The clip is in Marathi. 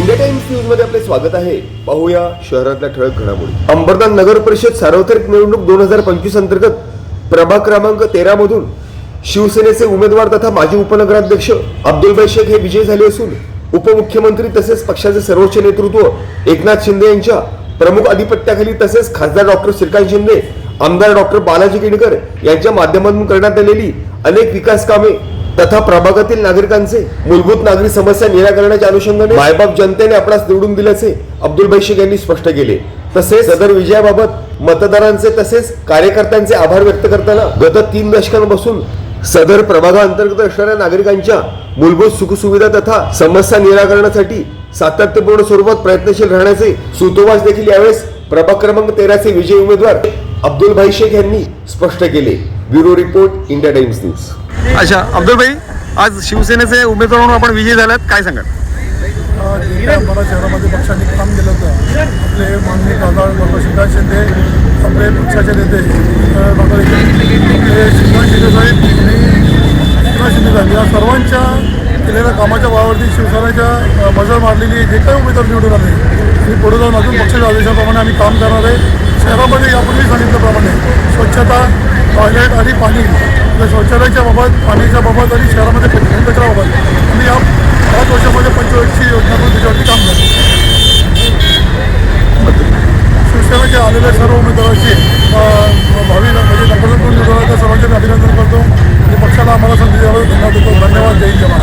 न्यूजमध्ये आपले स्वागत आहे. पाहूया शहरातल्या ठळक घडामोडी. अंबरनाथ नगर परिषद सार्वत्रिक निवडणूक दोन हजार पंचवीस अंतर्गत प्रभाग क्रमांक तेरा मधून शिवसेनेचे उमेदवार तथा माजी उपनगराध्यक्ष अब्दुलबाई शेख हे विजयी झाले असून उपमुख्यमंत्री तसेच पक्षाचे सर्वोच्च नेतृत्व एकनाथ शिंदे यांच्या प्रमुख अधिपत्याखाली तसेच खासदार डॉक्टर श्रीकांत शिंदे आमदार डॉक्टर बालाजी किणकर यांच्या माध्यमातून करण्यात आलेली अनेक विकास कामे तथा प्रभागातील नागरिकांचे मूलभूत नागरी समस्या निराकरणाच्या अनुषंगाने मायबाप जनतेने आपणास निवडून दिल्याचे अब्दुल शेख यांनी स्पष्ट केले. तसेच सदर विजयाबाबत मतदारांचे तसेच कार्यकर्त्यांचे आभार व्यक्त करताना गत तीन दशकांपासून सदर प्रभागाअंतर्गत असणाऱ्या नागरिकांच्या मूलभूत सुखसुविधा तथा समस्या निराकरणासाठी सातत्यपूर्ण स्वरूपात प्रयत्नशील राहण्याचे सुतोवाच देखील यावेळेस प्रभाग क्रमांक तेराचे विजयी उमेदवार अब्दुल भाई शेख यांनी स्पष्ट केले. Bureau report India Times news. अच्छा अब्दुल भाई आज शिवसेनेचे उमेदवार म्हणून आपण विजयी झाल्यात काय सांगाल? बारा शहरामध्ये पक्षाने काम केलं होतं आपले माननीय खासदार डॉक्टर शिवराज शिंदे आपले पक्षाचे नेते डॉक्टर शिवराज शिंदे साहेब आणि शिवराज शिंदे साहेब या सर्वांच्या केलेल्या कामाच्या वावरती शिवसेनेच्या मजल मारलेली जे काही उमेदवार निवडून आले मी पुढे जाऊन अजून पक्षाच्या आदेशाप्रमाणे आम्ही काम करणार आहे शहरामध्ये यापूर्वी सांगितल्याप्रमाणे स्वच्छता टॉयलेट आणि पाणी आपल्या शौचालयाच्या बाबत पाण्याच्या बाबत आणि शहरामध्ये कचरा- कचऱ्याबाबत. आम्ही या पाच वर्षामध्ये पंचवर्षीय योजना करून त्याच्यावरती काम करतो शिवसेनेचे आलेल्या सर्व उमेदवारांची भावी म्हणजे नंबर निवडून सर्वांचे मी अभिनंदन करतो. आणि पक्षाला आम्हाला संधी द्यावी धन्यवाद. देतो धन्यवाद. जय जवान